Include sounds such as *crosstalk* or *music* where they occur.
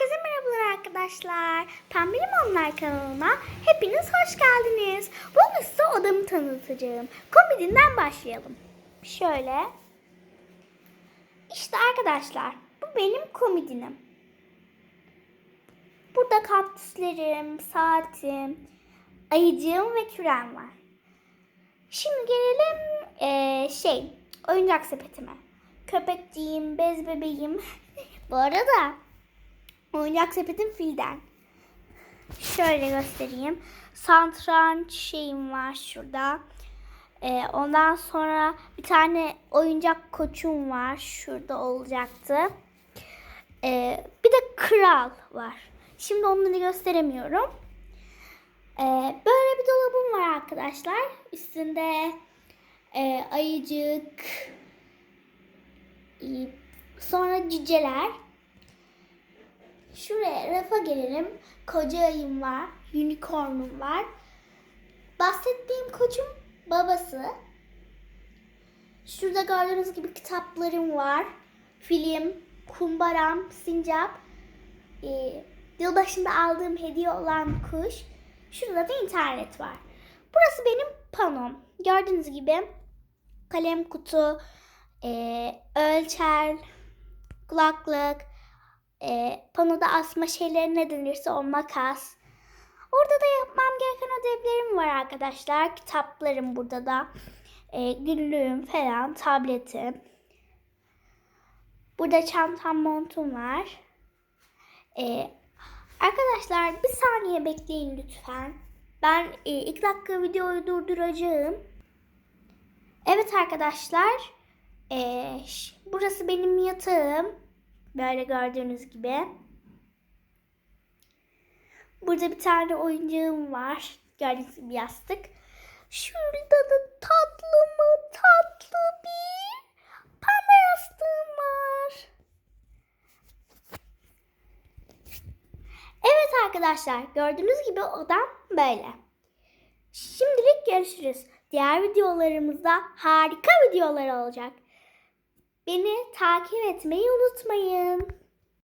Herkese merhabalar arkadaşlar. Pembe Limonlar kanalıma hepiniz hoş geldiniz. Bugün size odamı tanıtacağım. Komedinden başlayalım. Şöyle. İşte arkadaşlar bu benim komedinim. Burada kaktüslerim, saatim, ayıcığım ve kürem var. Şimdi gelelim eee, şey oyuncak sepetime. Köpekciğim, bez bebeğim. *laughs* Bu arada oyuncak sepetim filden. Şöyle göstereyim. Santranç şeyim var şurada. Ee, ondan sonra bir tane oyuncak koçum var. Şurada olacaktı. Ee, bir de kral var. Şimdi onları gösteremiyorum. Ee, böyle bir dolabım var arkadaşlar. Üstünde e, ayıcık, sonra cüceler. Şuraya rafa gelelim. Koca ayım var, unicornum var. Bahsettiğim koçum babası. Şurada gördüğünüz gibi kitaplarım var. Film, kumbaram, sincap. E, yılbaşında aldığım hediye olan kuş. Şurada da internet var. Burası benim panom. Gördüğünüz gibi kalem kutu, e, ölçer, kulaklık, e, panoda asma şeyleri ne denirse o makas. Orada da yapmam gereken ödevlerim var arkadaşlar. Kitaplarım burada da. E, günlüğüm falan, tabletim. Burada çantam, montum var. E, arkadaşlar bir saniye bekleyin lütfen. Ben e, iki dakika videoyu durduracağım. Evet arkadaşlar. e, burası benim yatağım. Böyle gördüğünüz gibi. Burada bir tane oyuncağım var. Gördüğünüz gibi yastık. Şurada da tatlı mı tatlı bir panda yastığım var. Evet arkadaşlar gördüğünüz gibi odam böyle. Şimdilik görüşürüz. Diğer videolarımızda harika videolar olacak. Beni takip etmeyi unutmayın.